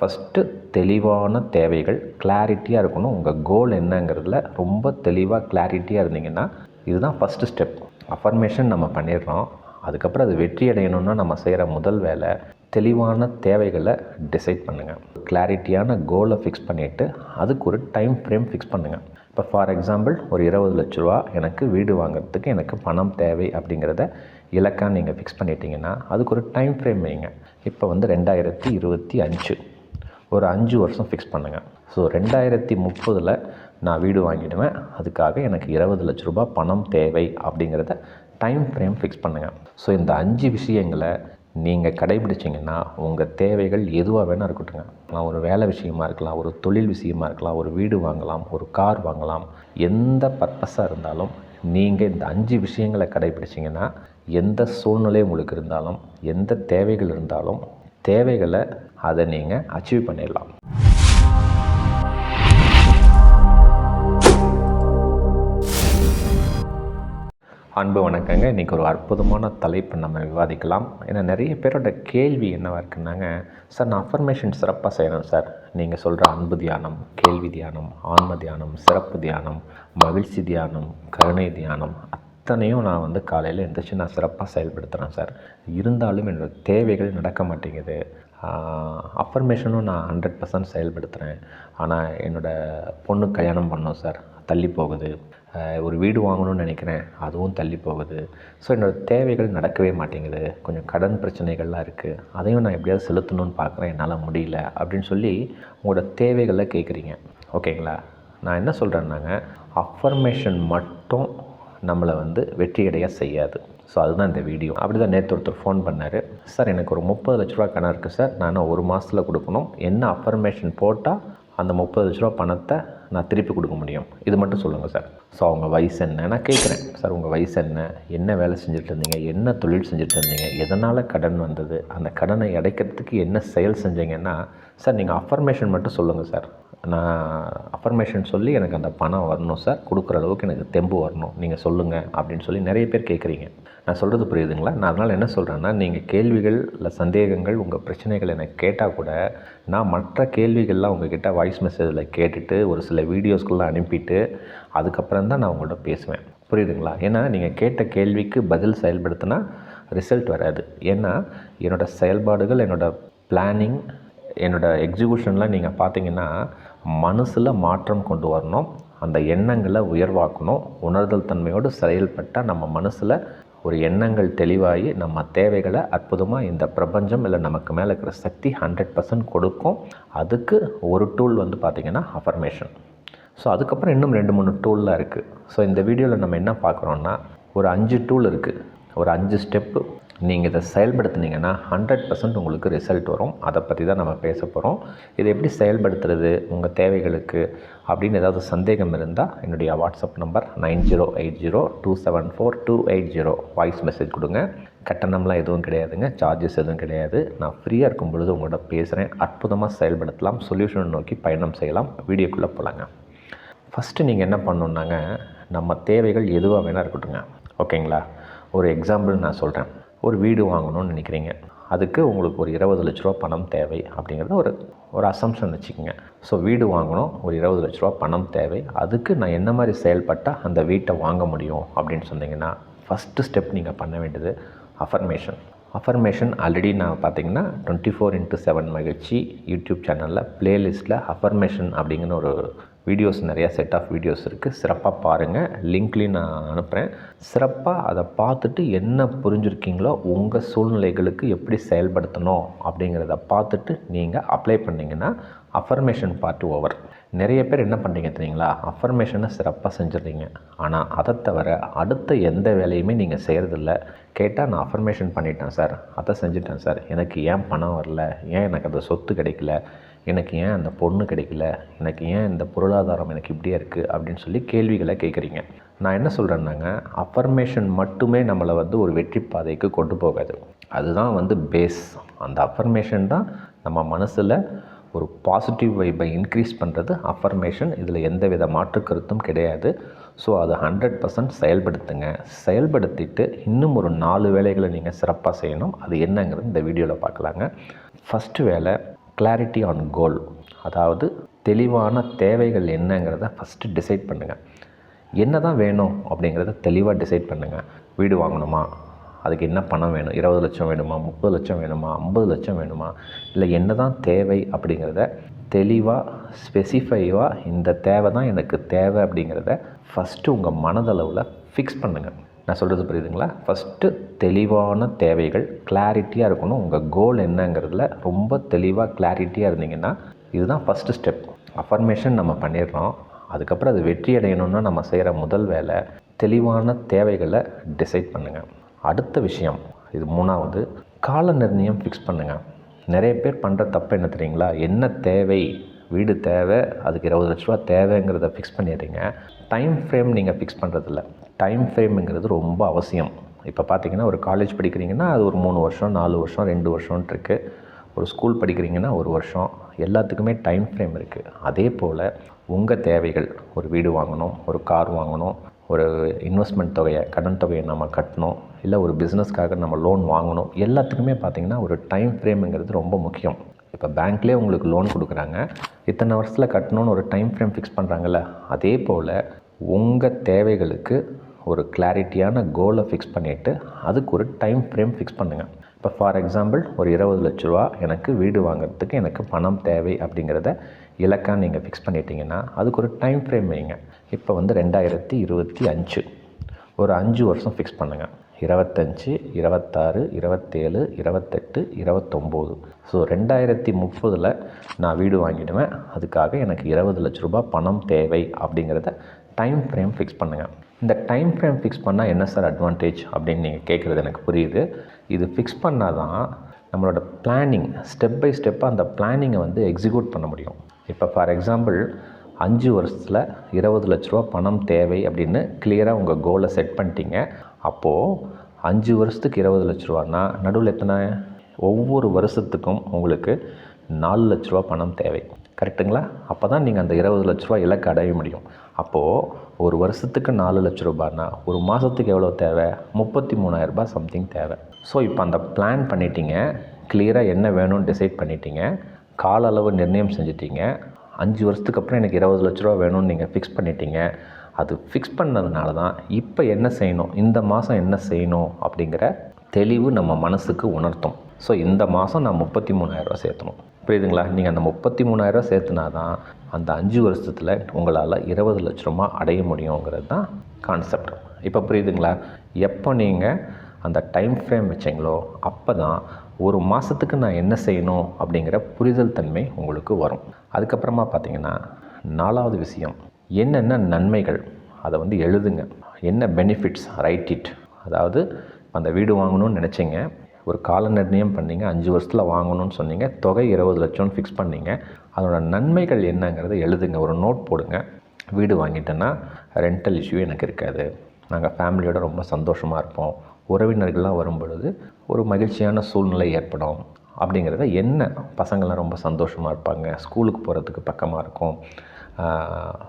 First தெளிவான தேவைகள் கிளாரிட்டியாக இருக்கணும். உங்கள் கோல் என்னங்கிறதுல ரொம்ப தெளிவாக கிளாரிட்டியாக இருந்தீங்கன்னா இதுதான் ஃபஸ்ட்டு ஸ்டெப் அஃபர்மேஷன் நம்ம பண்ணிடுறோம். அதுக்கப்புறம் அது வெற்றி அடையணும்னா நம்ம செய்கிற முதல் வேலை தெளிவான தேவைகளை டிசைட் பண்ணுங்கள் கிளாரிட்டியான கோலை ஃபிக்ஸ் பண்ணிவிட்டு அதுக்கு ஒரு டைம் ஃப்ரேம் ஃபிக்ஸ் பண்ணுங்கள் இப்போ ஃபார் எக்ஸாம்பிள் ஒரு இருபது லட்ச ரூபா எனக்கு வீடு வாங்குறதுக்கு எனக்கு பணம் தேவை அப்படிங்கிறத இலக்காக நீங்கள் ஃபிக்ஸ் பண்ணிட்டீங்கன்னா அதுக்கு ஒரு டைம் ஃப்ரேம் வைங்க. இப்போ வந்து ரெண்டாயிரத்தி இருபத்தி அஞ்சு. ஒரு அஞ்சு வருஷம் ஃபிக்ஸ் பண்ணுங்கள் ஸோ ரெண்டாயிரத்தி முப்பதில் நான் வீடு வாங்கிடுவேன். அதுக்காக எனக்கு இருபது லட்ச ரூபாய் பணம் தேவை அப்படிங்கிறத டைம் ஃப்ரேம் ஃபிக்ஸ் பண்ணுங்கள் ஸோ இந்த அஞ்சு விஷயங்களை நீங்கள் கடைபிடிச்சிங்கன்னா உங்கள் தேவைகள் எதுவாக வேணால் இருக்கட்டுங்க நான் ஒரு வேலை விஷயமா இருக்கலாம் ஒரு தொழில் விஷயமா இருக்கலாம் ஒரு வீடு வாங்கலாம் ஒரு கார் வாங்கலாம் எந்த பர்பஸாக இருந்தாலும் நீங்கள் இந்த அஞ்சு விஷயங்களை கடைபிடிச்சிங்கன்னா எந்த சூழ்நிலை உங்களுக்கு இருந்தாலும் எந்த தேவைகள் இருந்தாலும் தேவைகளை அதை நீங்கள் அச்சீவ் பண்ணிடலாம். அன்பு வணக்கங்க. இன்றைக்கி ஒரு அற்புதமான தலைப்பு நம்ம விவாதிக்கலாம். ஏன்னா நிறைய பேரோட கேள்வி என்னவாக இருக்குன்னாங்க சார் நான் அஃபர்மேஷன் சிறப்பாக செய்யணும் சார். நீங்கள் சொல்கிற அன்பு தியானம் கேள்வி தியானம் ஆன்ம தியானம் சிறப்பு தியானம் மகிழ்ச்சி தியானம் கருணை தியானம் அத்தனையும் நான் வந்து காலையில் எழுந்திரிச்சு நான் சிறப்பாக செயல்படுத்துகிறேன் சார். இருந்தாலும் என்னோடய தேவைகள் நடக்க மாட்டேங்குது. அஃபர்மேஷனும் நான் ஹண்ட்ரட் பர்சன்ட் செயல்படுத்துகிறேன் ஆனால் என்னோடய பொண்ணு கல்யாணம் பண்ணோம் சார். தள்ளி போகுது. ஒரு வீடு வாங்கணும்னு நினைக்கிறேன். அதுவும் தள்ளி போகுது. ஸோ என்னோடய தேவைகள் நடக்கவே மாட்டேங்குது. கொஞ்சம் கடன் பிரச்சனைகள்லாம் இருக்குது அதையும் நான் எப்படியாவது செலுத்தணும்னு பார்க்குறேன் என்னால் முடியல. அப்படின்னு சொல்லி உங்களோட தேவைகளை கேட்குறீங்க ஓகேங்களா? நான் என்ன சொல்கிறேன்னாங்க அஃபர்மேஷன் மட்டும் நம்மளை வந்து வெற்றியடைய செய்யாது. ஸோ அதுதான் இந்த வீடியோ அப்படி தான் நேற்று ஒருத்தர் ஃபோன் பண்ணார். சார் எனக்கு ஒரு முப்பது லட்ச ரூபா கணக்கு இருக்குது சார் நான் ஒரு மாதத்தில் கொடுக்கணும். என்ன அஃபர்மேஷன் போட்டால் அந்த முப்பது லட்ச ரூபா பணத்தை நான் திருப்பி கொடுக்க முடியும்? இது மட்டும் சொல்லுங்கள் சார் ஸோ அவங்க வயசு என்ன? நான் கேட்குறேன் சார் உங்கள் வயசு என்ன? என்ன வேலை செஞ்சுட்டு இருந்தீங்க? என்ன தொழில் செஞ்சுட்டு இருந்தீங்க? எதனால் கடன் வந்தது? அந்த கடனை அடைக்கிறதுக்கு என்ன செயல் செஞ்சீங்கன்னா சார் நீங்கள் அஃபர்மேஷன் மட்டும் சொல்லுங்கள் சார் நான் அஃபர்மேஷன் சொல்லி எனக்கு அந்த பணம் வரணும் சார் கொடுக்குற அளவுக்கு எனக்கு தெம்பு வரணும். நீங்கள் சொல்லுங்கள் அப்படின்னு சொல்லி நிறைய பேர் கேட்குறீங்க நான் சொல்கிறது புரியுதுங்களா? நான் அதனால் என்ன சொல்கிறேன்னா நீங்கள் கேள்விகள் இல்லை சந்தேகங்கள் உங்கள் பிரச்சனைகள் எனக்கு கேட்டால் கூட நான் மற்ற கேள்விகள்லாம் உங்ககிட்ட வாய்ஸ் மெசேஜில் கேட்டுட்டு ஒரு சில வீடியோஸ்கெல்லாம் அனுப்பிட்டு அதுக்கப்புறம் தான் நான் உங்கள்கிட்ட பேசுவேன். புரியுதுங்களா? ஏன்னா நீங்கள் கேட்ட கேள்விக்கு பதில் செயல்படுத்தினா ரிசல்ட் வராது. ஏன்னா என்னோடய செயல்பாடுகள் என்னோடய பிளானிங் என்னோடய எக்ஸிக்யூஷன்லாம் நீங்கள் பார்த்தீங்கன்னா மனசில் மாற்றம் கொண்டு வரணும். அந்த எண்ணங்களை உயர்வாக்கணும். உணர்தல் தன்மையோடு செயல்பட்டால் நம்ம மனசில் ஒரு எண்ணங்கள் தெளிவாகி நம்ம தேவைகளை அற்புதமாக இந்த பிரபஞ்சம் இல்லை நமக்கு மேலே இருக்கிற சக்தி ஹண்ட்ரட் பர்சன்ட் கொடுக்கும். அதுக்கு ஒரு டூல் வந்து பார்த்திங்கன்னா அஃபர்மேஷன் ஸோ அதுக்கப்புறம் இன்னும் ரெண்டு மூணு டூல்லாம் இருக்குது ஸோ இந்த வீடியோவில் நம்ம என்ன பார்க்குறோன்னா ஒரு அஞ்சு டூல் இருக்குது ஒரு அஞ்சு ஸ்டெப்பு நீங்கள் இதை செயல்படுத்துனீங்கன்னா ஹண்ட்ரட் பர்சன்ட் உங்களுக்கு ரிசல்ட் வரும். அதை பற்றி தான் நம்ம பேச போகிறோம் இதை எப்படி செயல்படுத்துறது உங்கள் தேவைகளுக்கு அப்படின்னு ஏதாவது சந்தேகம் இருந்தால் என்னுடைய WhatsApp number nine zero eight zero two seven four two eight zero. Voice message கொடுங்க. கட்டணம்லாம் எதுவும் கிடையாதுங்க. சார்ஜஸ் எதுவும் கிடையாது. நான் ஃப்ரீயாக இருக்கும் பொழுது உங்கள்கிட்ட பேசுகிறேன் அற்புதமாக செயல்படுத்தலாம். சொல்யூஷன் நோக்கி பயணம் செய்யலாம். வீடியோக்குள்ளே போகலாங்க ஃபஸ்ட்டு நீங்கள் என்ன பண்ணணுன்னாங்க நம்ம தேவைகள் எதுவாக வேணால் இருக்கட்டுங்க ஓகேங்களா? ஒரு எக்ஸாம்பிள் நான் சொல்கிறேன் ஒரு வீடு வாங்கணும்னு நினைக்கிறீங்க. அதுக்கு உங்களுக்கு ஒரு இருபது லட்ச ரூபா பணம் தேவை அப்படிங்கிறத ஒரு ஒரு அசம்ஷன் வச்சுக்கோங்க. ஸோ வீடு வாங்கணும் ஒரு இருபது லட்ச ரூபா பணம் தேவை. அதுக்கு நான் என்ன மாதிரி செயல்பட்டால் அந்த வீட்டை வாங்க முடியும் அப்படின்னு சொன்னீங்கன்னா ஃபஸ்ட்டு ஸ்டெப் நீங்கள் பண்ண வேண்டியது அஃபர்மேஷன் அஃபர்மேஷன் ஆல்ரெடி நான் பார்த்தீங்கன்னா டுவெண்ட்டி ஃபோர் இன்ட்டு செவன் மகிழ்ச்சி யூடியூப் சேனலில் ப்ளேலிஸ்ட்டில் அஃபர்மேஷன் அப்படிங்கிற ஒரு வீடியோஸ் நிறையா செட் ஆஃப் வீடியோஸ் இருக்குது சிறப்பாக பாருங்கள் லிங்க்லேயும் நான் அனுப்புகிறேன் சிறப்பாக அதை பார்த்துட்டு என்ன புரிஞ்சுருக்கீங்களோ உங்கள் சூழ்நிலைகளுக்கு எப்படி செயல்படுத்தணும் அப்படிங்கிறத பார்த்துட்டு நீங்கள் அப்ளை பண்ணிங்கன்னா அஃபர்மேஷன் பார்ட் ஓவர் நிறைய பேர் என்ன பண்ணுறீங்க தெரியுங்களா? அஃபர்மேஷனை சிறப்பாக செஞ்சிடுறீங்க. ஆனால் அதை தவிர அடுத்த எந்த வேலையுமே நீங்கள் செய்கிறதில்ல கேட்டால் நான் அஃபர்மேஷன் பண்ணிட்டேன் சார். அதை செஞ்சுட்டேன் சார். எனக்கு ஏன் பணம் வரல? ஏன் எனக்கு அந்த சொத்து கிடைக்கல? எனக்கு ஏன் அந்த பொண்ணு கிடைக்கல? எனக்கு ஏன் இந்த பொருளாதாரம் எனக்கு இப்படியே இருக்குது அப்படின்னு சொல்லி கேள்விகளை கேட்குறீங்க. நான் என்ன சொல்கிறேன்னாங்க அஃபர்மேஷன் மட்டுமே நம்மளை வந்து ஒரு வெற்றி பாதைக்கு கொண்டு போகாது. அதுதான் வந்து பேஸ் அந்த அஃபர்மேஷன் தான் நம்ம மனசில் ஒரு பாசிட்டிவ் வைப்பை இன்க்ரீஸ் பண்ணுறது அஃபர்மேஷன் இதில் எந்த வித மாற்று கருத்தும் கிடையாது. ஸோ அதை ஹண்ட்ரட் பர்சன்ட் செயல்படுத்துங்க. செயல்படுத்திட்டு இன்னும் ஒரு நாலு வேலைகளை நீங்கள் சிறப்பாக செய்யணும். அது என்னங்கிறது இந்த வீடியோவில் பார்க்கலாங்க. ஃபஸ்ட்டு வேலை கிளாரிட்டி ஆன் கோல் அதாவது தெளிவான தேவைகள் என்னங்கிறத ஃபஸ்ட்டு டிசைட் பண்ணுங்கள் என்ன தான் வேணும் அப்படிங்கிறத தெளிவாக டிசைட் பண்ணுங்கள் வீடு வாங்கணுமா? அதுக்கு என்ன பணம் வேணும்? இருபது லட்சம் வேணுமா? முப்பது லட்சம் வேணுமா? ஐம்பது லட்சம் வேணுமா? இல்லை என்ன தான் தேவை அப்படிங்கிறத தெளிவாக ஸ்பெசிஃபைவாக இந்த தேவை தான் எனக்கு தேவை அப்படிங்கிறத ஃபஸ்ட்டு உங்கள் மனதளவில் ஃபிக்ஸ் பண்ணுங்கள் நான் சொல்கிறது புரியுதுங்களா? ஃபஸ்ட்டு தெளிவான தேவைகள் கிளாரிட்டியாக இருக்கணும். உங்கள் கோல் என்னங்கிறதுல ரொம்ப தெளிவாக கிளாரிட்டியாக இருந்தீங்கன்னா இதுதான் ஃபஸ்ட்டு ஸ்டெப் அஃபர்மேஷன் நம்ம பண்ணிடுறோம். அதுக்கப்புறம் அது வெற்றி அடையணும்னா நம்ம செய்கிற முதல் வேலை தெளிவான தேவைகளை டிசைட் பண்ணுங்கள் அடுத்த விஷயம் இது மூணாவது கால நிர்ணயம் ஃபிக்ஸ் பண்ணுங்கள் நிறைய பேர் பண்ணுற தப்பு என்ன தெரியுங்களா? என்ன தேவை? வீடு தேவை அதுக்கு இருபது லட்ச ரூபா தேவைங்கிறத ஃபிக்ஸ் பண்ணிடுறீங்க. டைம் ஃப்ரேம் நீங்கள் ஃபிக்ஸ் பண்ணுறதில்ல டைம் ஃப்ரேம்ங்கிறது ரொம்ப அவசியம். இப்போ பார்த்தீங்கன்னா ஒரு காலேஜ் படிக்கிறீங்கன்னா அது ஒரு மூணு வருஷம் நாலு வருஷம் ரெண்டு வருஷம்ன்ட்டு இருக்குது ஒரு ஸ்கூல் படிக்கிறீங்கன்னா ஒரு வருஷம். எல்லாத்துக்குமே டைம் ஃப்ரேம் இருக்குது அதே போல் உங்கள் தேவைகள் ஒரு வீடு வாங்கணும் ஒரு கார் வாங்கணும் ஒரு இன்வெஸ்ட்மெண்ட் தொகையை கடன் தொகையை நம்ம கட்டணும் இல்லை ஒரு பிஸ்னஸ்க்காக நம்ம லோன் வாங்கணும் எல்லாத்துக்குமே பார்த்திங்கன்னா ஒரு டைம் ஃப்ரேமுங்கிறது ரொம்ப முக்கியம். இப்போ பேங்க்லேயே உங்களுக்கு லோன் கொடுக்குறாங்க. இத்தனை வருஷத்தில் கட்டணும்னு ஒரு டைம் ஃப்ரேம் ஃபிக்ஸ் பண்ணுறாங்கல்ல அதே போல் உங்கள் தேவைகளுக்கு ஒரு கிளாரிட்டியான கோலை ஃபிக்ஸ் பண்ணிவிட்டு அதுக்கு ஒரு டைம் ஃப்ரேம் ஃபிக்ஸ் பண்ணுங்கள் இப்போ ஃபார் எக்ஸாம்பிள் ஒரு இருபது லட்ச ரூபா எனக்கு வீடு வாங்குறதுக்கு எனக்கு பணம் தேவை அப்படிங்கிறத இலக்காக நீங்கள் ஃபிக்ஸ் பண்ணிட்டீங்கன்னா அதுக்கு ஒரு டைம் ஃப்ரேம் வைங்க. இப்போ வந்து ரெண்டாயிரத்தி இருபத்தி அஞ்சு. ஒரு அஞ்சு வருஷம் ஃபிக்ஸ் பண்ணுங்கள் இருபத்தஞ்சி இருபத்தாறு இருபத்தேழு இருபத்தெட்டு இருபத்தொம்போது. ஸோ ரெண்டாயிரத்தி முப்பதில் நான் வீடு வாங்கிடுவேன். அதுக்காக எனக்கு இருபது லட்ச ரூபா பணம் தேவை அப்படிங்கிறத டைம் ஃப்ரேம் ஃபிக்ஸ் பண்ணுங்கள் இந்த டைம் ஃப்ரேம் ஃபிக்ஸ் பண்ணால் என்ன சார் அட்வான்டேஜ் அப்படின்னு நீங்கள் கேட்குறது எனக்கு புரியுது. இது ஃபிக்ஸ் பண்ணால் தான் நம்மளோட பிளானிங் ஸ்டெப் பை ஸ்டெப்பாக அந்த பிளானிங்கை வந்து எக்ஸிக்யூட் பண்ண முடியும். இப்போ ஃபார் எக்ஸாம்பிள் அஞ்சு வருஷத்தில் இருபது லட்ச ரூபா பணம் தேவை அப்படின்னு கிளியராக உங்கள் கோலை செட் பண்ணிட்டீங்க. அப்போது அஞ்சு வருஷத்துக்கு இருபது லட்ச ரூபான்னா நடுவில் எத்தனை? ஒவ்வொரு வருஷத்துக்கும் உங்களுக்கு நாலு லட்ச ரூபா பணம் தேவை. கரெக்டுங்களா அப்போ தான் நீங்கள் அந்த இருபது லட்ச ரூபா இலக்கு அடைய முடியும். அப்போது ஒரு வருஷத்துக்கு நாலு லட்ச ரூபான்னா ஒரு மாதத்துக்கு எவ்வளோ தேவை? முப்பத்தி மூணாயிரரூபா சம்திங் தேவை. ஸோ இப்போ அந்த பிளான் பண்ணிட்டீங்க. கிளியராக என்ன வேணும்னு டிசைட் பண்ணிட்டீங்க. கால அளவு நிர்ணயம் செஞ்சிட்டீங்க. அஞ்சு வருஷத்துக்கு அப்புறம் எனக்கு இருபது லட்ச ரூபா வேணும்னு நீங்கள் ஃபிக்ஸ் பண்ணிட்டீங்க. அது ஃபிக்ஸ் பண்ணதுனால தான் இப்போ என்ன செய்யணும்? இந்த மாதம் என்ன செய்யணும்? அப்படிங்கிற தெளிவு நம்ம மனசுக்கு உணர்த்தும். ஸோ இந்த மாதம் நான் முப்பத்தி மூணாயிரரூவா சேர்த்தணும். புரியுதுங்களா? நீங்கள் அந்த முப்பத்தி மூணாயிரரூவா சேர்த்துனா தான் அந்த அஞ்சு வருஷத்தில் உங்களால் இருபது லட்ச ரூபா அடைய முடியுங்கிறது தான் கான்செப்ட் இப்போ புரியுதுங்களா? எப்போ நீங்கள் அந்த டைம் ஃப்ரேம் வச்சிங்களோ அப்போ தான் ஒரு மாதத்துக்கு நான் என்ன செய்யணும் அப்படிங்கிற புரிதல் தன்மை உங்களுக்கு வரும். அதுக்கப்புறமா பார்த்தீங்கன்னா நாலாவது விஷயம் என்னென்ன நன்மைகள்? அதை வந்து எழுதுங்க. என்ன பெனிஃபிட்ஸ் ரைட் இட் அதாவது அந்த வீடு வாங்கணும்னு நினச்சிங்க. ஒரு கால நிர்ணயம் பண்ணீங்க. அஞ்சு வருஷத்தில் வாங்கணும்னு சொன்னீங்க. தொகை இருபது லட்சம்னு ஃபிக்ஸ் பண்ணீங்க. அதோட நன்மைகள் என்னங்கிறத எழுதுங்க. ஒரு நோட் போடுங்க. வீடு வாங்கிட்டேன்னா ரெண்டல் இஷ்யூ எனக்கு இருக்காது. நாங்கள் ஃபேமிலியோட ரொம்ப சந்தோஷமாக இருப்போம். உறவினர்கள்லாம் வரும்பொழுது ஒரு மகிழ்ச்சியான சூழ்நிலை ஏற்படும். அப்படிங்கிறத என்ன? பசங்கள்லாம் ரொம்ப சந்தோஷமாக இருப்பாங்க. ஸ்கூலுக்கு போகிறதுக்கு பக்கமாக இருக்கும்.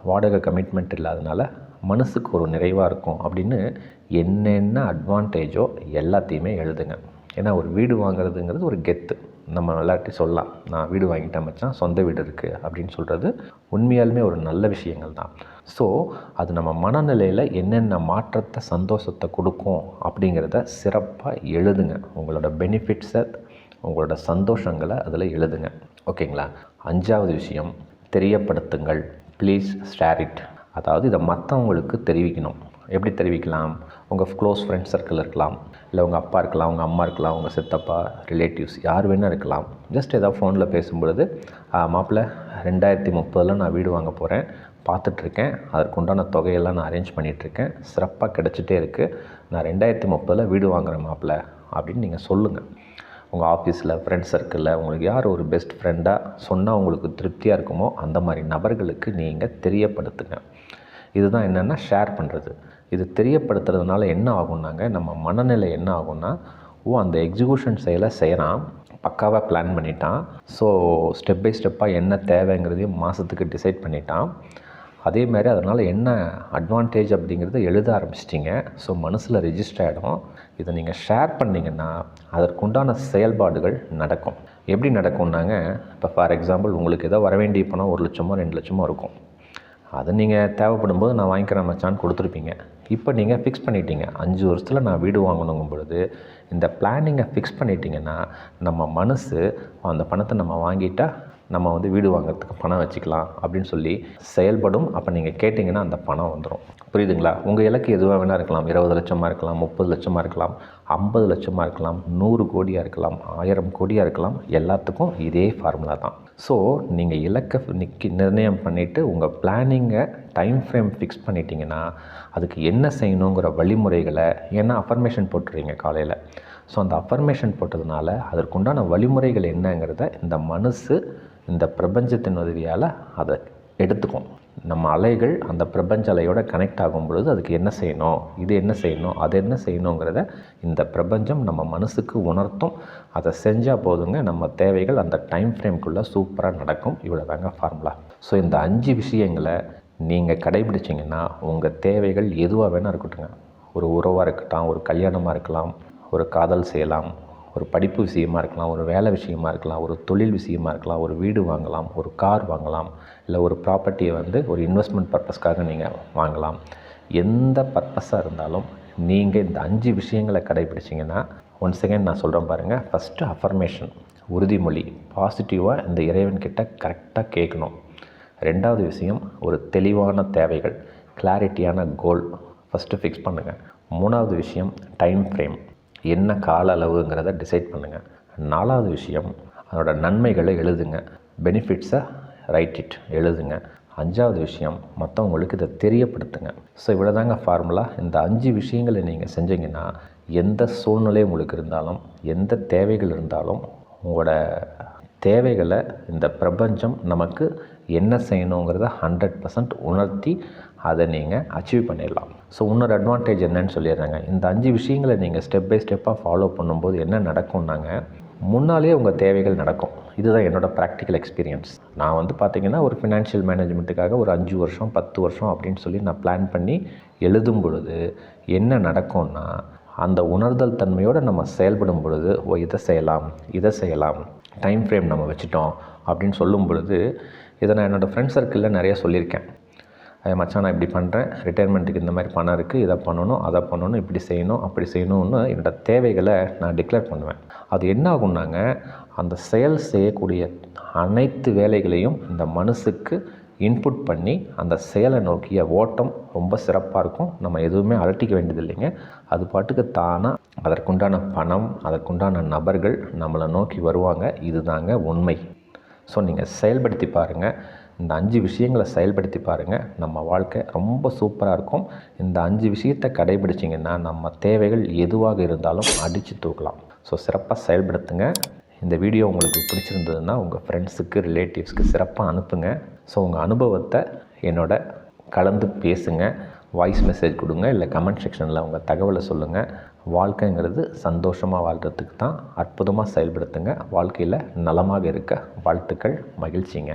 வாடகை கமிட்மெண்ட் இல்லாதனால மனசுக்கு ஒரு நிறைவாக இருக்கும் அப்படின்னு என்னென்ன அட்வான்டேஜோ எல்லாத்தையுமே எழுதுங்க. ஏன்னா ஒரு வீடு வாங்குறதுங்கிறது ஒரு கெத்து. நம்ம எல்லார்ட்டையும் சொல்லலாம். நான் வீடு வாங்கிட்டேன் மச்சான் சொந்த வீடு இருக்குது அப்படின்னு சொல்கிறது உண்மையாலுமே ஒரு நல்ல விஷயங்கள் தான். ஸோ அது நம்ம மனநிலையில் என்னென்ன மாற்றத்தை சந்தோஷத்தை கொடுக்கும் அப்படிங்கிறத சிறப்பாக எழுதுங்க. உங்களோட பெனிஃபிட்ஸை உங்களோட சந்தோஷங்களை அதில் எழுதுங்க. ஓகேங்களா அஞ்சாவது விஷயம் தெரியப்படுத்துங்கள். ப்ளீஸ் ஷேர் இட் அதாவது இதை மற்றவங்களுக்கு தெரிவிக்கணும். எப்படி தெரிவிக்கலாம்? உங்கள் க்ளோஸ் ஃப்ரெண்ட் சர்க்கிள் இருக்கலாம். இல்லை உங்கள் அப்பா இருக்கலாம் உங்கள் அம்மா இருக்கலாம் உங்கள் சித்தப்பா ரிலேட்டிவ்ஸ் யார் வேணால் இருக்கலாம். ஜஸ்ட் ஏதாவது ஃபோனில் பேசும்பொழுது மாப்பிள்ளை ரெண்டாயிரத்தி முப்பதில் நான் வீடு வாங்க போகிறேன் பார்த்துட்ருக்கேன். அதற்கு உண்டான தொகையெல்லாம் நான் அரேஞ்ச் பண்ணிகிட்ருக்கேன் சிறப்பாக கிடச்சிட்டே இருக்குது நான் ரெண்டாயிரத்தி முப்பதில் வீடு வாங்குறேன் மாப்பிள்ளை. அப்படின்னு நீங்கள் சொல்லுங்கள் உங்கள் ஆஃபீஸில் ஃப்ரெண்ட் சர்க்கிளில் உங்களுக்கு யார் ஒரு பெஸ்ட் ஃப்ரெண்டாக சொன்னால் உங்களுக்கு திருப்தியாக இருக்குமோ அந்த மாதிரி நபர்களுக்கு நீங்கள் தெரியப்படுத்துங்க. இதுதான் என்னென்னா ஷேர் பண்ணுறது இது தெரியப்படுத்துறதுனால என்ன ஆகும்னாங்க நம்ம மனநிலை என்ன ஆகும்னா ஓ அந்த எக்ஸிக்யூஷன் செயலை செய்கிறான் பக்காவாக பிளான் பண்ணிட்டான் ஸோ ஸ்டெப் பை ஸ்டெப்பாக என்ன தேவைங்கிறதையும் மாதத்துக்கு டிசைட் பண்ணிட்டான். அதே மாதிரி அதனால் என்ன அட்வான்டேஜ் அப்படிங்கிறத எழுத ஆரம்பிச்சிட்டிங்க. ஸோ மனசில் ரிஜிஸ்டர் ஆகிடும் இதை நீங்கள் ஷேர் பண்ணிங்கன்னா அதற்குண்டான செயல்பாடுகள் நடக்கும். எப்படி நடக்கும்னாங்க இப்போ ஃபார் எக்ஸாம்பிள் உங்களுக்கு ஏதோ வர வேண்டிய பணம் ஒரு லட்சமோ ரெண்டு லட்சமோ இருக்கும். அது நீங்கள் தேவைப்படும் போது நான் வாங்கிக்கிறேன் மச்சான் கொடுத்துருப்பீங்க. இப்போ நீங்கள் ஃபிக்ஸ் பண்ணிட்டீங்க. அஞ்சு வருஷத்தில் நான் வீடு வாங்கணுங்கும் பொழுது இந்த பிளானிங்கை ஃபிக்ஸ் பண்ணிட்டீங்கன்னா நம்ம மனசு அந்த பணத்தை நம்ம வாங்கிட்டால் நம்ம வந்து வீடு வாங்குறதுக்கு பணம் வச்சுக்கலாம் அப்படின்னு சொல்லி செயல்படும். அப்போ நீங்கள் கேட்டிங்கன்னா அந்த பணம் வந்துடும் புரியுதுங்களா? உங்கள் இலக்கு எதுவாக வேணால் இருக்கலாம். இருபது லட்சமாக இருக்கலாம் முப்பது லட்சமாக இருக்கலாம் ஐம்பது லட்சமாக இருக்கலாம் நூறு கோடியாக இருக்கலாம் ஆயிரம் கோடியாக இருக்கலாம். எல்லாத்துக்கும் இதே ஃபார்முலா தான். ஸோ நீங்கள் இலக்கை நிக்கி நிர்ணயம் பண்ணிவிட்டு உங்கள் பிளானிங்கை டைம் ஃப்ரேம் ஃபிக்ஸ் பண்ணிட்டீங்கன்னா அதுக்கு என்ன செய்யணுங்கிற வழிமுறைகளை ஏன்னா அஃபர்மேஷன் போட்டுறீங்க காலையில். ஸோ அந்த அஃபர்மேஷன் போட்டதுனால அதற்குண்டான வழிமுறைகள் என்னங்கிறத இந்த மனசு இந்த பிரபஞ்சத்தின் உதவியால் அதை எடுத்துக்கும். நம்ம அலைகள் அந்த பிரபஞ்ச அலையோட கனெக்ட் ஆகும் பொழுது அதுக்கு என்ன செய்யணும் இது என்ன செய்யணும் அது என்ன செய்யணுங்கிறத இந்த பிரபஞ்சம் நம்ம மனசுக்கு உணர்த்தும். அதை செஞ்சால் போதுங்க நம்ம தேவைகள் அந்த டைம் ஃப்ரேம்குள்ளே சூப்பராக நடக்கும். இவ்வளோ தாங்க ஃபார்முலா ஸோ இந்த அஞ்சு விஷயங்களை நீங்கள் கடைபிடிச்சிங்கன்னா உங்கள் தேவைகள் எதுவாக வேணால் இருக்கட்டுங்க ஒரு உறவாக இருக்கட்டும் ஒரு கல்யாணமாக இருக்கலாம் ஒரு காதல் செய்யலாம் ஒரு படிப்பு விஷயமா இருக்கலாம் ஒரு வேலை விஷயமா இருக்கலாம் ஒரு தொழில் விஷயமா இருக்கலாம் ஒரு வீடு வாங்கலாம் ஒரு கார் வாங்கலாம் இல்லை ஒரு ப்ராப்பர்ட்டியை வந்து ஒரு இன்வெஸ்ட்மெண்ட் பர்பஸ்க்காக நீங்கள் வாங்கலாம். எந்த பர்பஸாக இருந்தாலும் நீங்கள் இந்த அஞ்சு விஷயங்களை கடைபிடிச்சிங்கன்னா ஒன் செகண்ட் நான் சொல்கிறேன் பாருங்கள் ஃபஸ்ட்டு அஃபர்மேஷன் உறுதிமொழி பாசிட்டிவாக இந்த இறைவன்கிட்ட கரெக்டாக கேட்கணும். ரெண்டாவது விஷயம் ஒரு தெளிவான தேவைகள் கிளாரிட்டியான கோல் ஃபஸ்ட்டு ஃபிக்ஸ் பண்ணுங்கள் மூணாவது விஷயம் டைம் ஃப்ரேம் என்ன கால அளவுங்கிறத டிசைட் பண்ணுங்கள் நாலாவது விஷயம் அதோட நன்மைகளை எழுதுங்க. பெனிஃபிட்ஸை ரைட் இட் எழுதுங்க. அஞ்சாவது விஷயம் மற்றவங்களுக்கு இதை தெரியப்படுத்துங்க. ஸோ இவ்வளோ தாங்க ஃபார்முலா இந்த அஞ்சு விஷயங்களை நீங்கள் செஞ்சீங்கன்னா எந்த சூழ்நிலை உங்களுக்கு இருந்தாலும் எந்த தேவைகள் இருந்தாலும் உங்களோட தேவைகளை இந்த பிரபஞ்சம் நமக்கு என்ன செய்யணுங்கிறத ஹண்ட்ரட் பர்சன்ட் உணர்த்தி அதை நீங்கள் அச்சீவ் பண்ணிடலாம். ஸோ இன்னொரு அட்வான்டேஜ் என்னன்னு சொல்லிடுறேங்க. இந்த அஞ்சு விஷயங்களை நீங்கள் ஸ்டெப் பை ஸ்டெப்பாக ஃபாலோ பண்ணும்போது என்ன நடக்கும்னாங்க முன்னாலே உங்கள் தேவைகள் நடக்கும். இதுதான் என்னோடய ப்ராக்டிக்கல் எக்ஸ்பீரியன்ஸ் நான் வந்து பார்த்திங்கன்னா ஒரு ஃபினான்ஷியல் மேனேஜ்மெண்ட்டுக்காக ஒரு அஞ்சு வருஷம் பத்து வருஷம் அப்படின்னு சொல்லி நான் பிளான் பண்ணி எழுதும் பொழுது என்ன நடக்கும்னா அந்த உணர்தல் தன்மையோடு நம்ம செயல்படும் பொழுது ஓ இதை செய்யலாம் இதை செய்யலாம் டைம் ஃப்ரேம் நம்ம வச்சுட்டோம் அப்படின்னு சொல்லும் பொழுது இதை நான் என்னோடய ஃப்ரெண்ட் சர்க்கிளில் நிறைய சொல்லியிருக்கேன். மச்சான் நான் இப்படி பண்ணுறேன் ரிட்டையர்மெண்ட்டுக்கு இந்த மாதிரி பணம் இருக்குது இதை பண்ணணும் அதை பண்ணணும் இப்படி செய்யணும் அப்படி செய்யணும்னு என்னோடய தேவைகளை நான் டிக்ளேர் பண்ணுவேன். அது என்ன ஆகும்னாங்க அந்த செயல் செய்யக்கூடிய அனைத்து வேலைகளையும் இந்த மனசுக்கு இன்புட் பண்ணி அந்த செயலை நோக்கிய ஓட்டம் ரொம்ப சிறப்பாக இருக்கும். நம்ம எதுவுமே அலட்டிக்க வேண்டியது இல்லைங்க அது பாட்டுக்கு தானாக அதற்குண்டான பணம் அதற்குண்டான நபர்கள் நம்மளை நோக்கி வருவாங்க. இதுதாங்க உண்மை. ஸோ நீங்கள் செயல்படுத்தி பாருங்கள் இந்த அஞ்சு விஷயங்களை செயல்படுத்தி பாருங்கள் நம்ம வாழ்க்கை ரொம்ப சூப்பராக இருக்கும். இந்த அஞ்சு விஷயத்தை கடைபிடிச்சிங்கன்னா நம்ம தேவைகள் எதுவாக இருந்தாலும் அடித்து தூக்கலாம். ஸோ சிறப்பாக செயல்படுத்துங்க. இந்த வீடியோ உங்களுக்கு பிடிச்சிருந்ததுன்னா உங்கள் ஃப்ரெண்ட்ஸுக்கு ரிலேட்டிவ்ஸ்க்கு சிறப்பாக அனுப்புங்க. ஸோ உங்கள் அனுபவத்தை என்னோட கலந்து பேசுங்க. வாய்ஸ் மெசேஜ் கொடுங்க. இல்லை கமெண்ட் செக்ஷனில் உங்கள் தகவலை சொல்லுங்கள் வாழ்க்கைங்கிறது சந்தோஷமாக வாழ்கிறதுக்கு தான் அற்புதமாக செயல்படுத்துங்க. வாழ்க்கையில் நலமாக இருக்க வாழ்த்துக்கள் மகிழ்ச்சிங்க.